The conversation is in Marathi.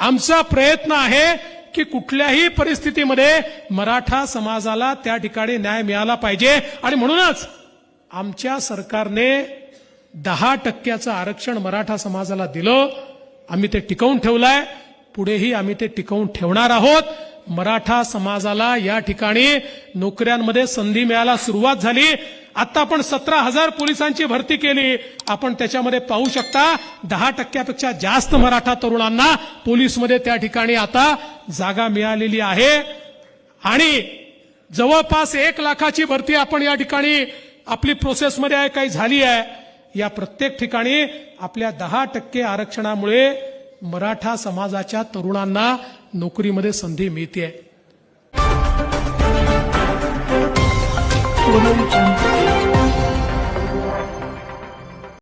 आमचा प्रयत्न आहे की कुठल्याही परिस्थितीमध्ये मराठा समाजाला त्या ठिकाणी न्याय मिळाला पाहिजे. आणि म्हणूनच आमच्या सरकारने दहा टक्क्याचं आरक्षण मराठा समाजाला दिलं. आम्ही ते टिकवून ठेवलंय. पुढेही आम्ही ते टिकवून ठेवणार आहोत. मराठा समाजाला या ठिकाणी नोकऱ्यांमध्ये संधी मिळायला सुरुवात झाली. आता आपण सतरा हजार पोलिसांची भरती केली. आपण त्याच्यामध्ये पाहू शकता दहा टक्क्यापेक्षा जास्त मराठा तरुणांना पोलीसमध्ये त्या ठिकाणी आता जागा मिळालेली आहे. आणि जवळपास एक लाखाची भरती आपण या ठिकाणी आपली प्रोसेसमध्ये आहे काही झाली आहे. या प्रत्येक ठिकाणी आपल्या दहा टक्के आरक्षणामुळे मराठा समाजाच्या तरुणांना नोकरीमध्ये संधी मिळते Global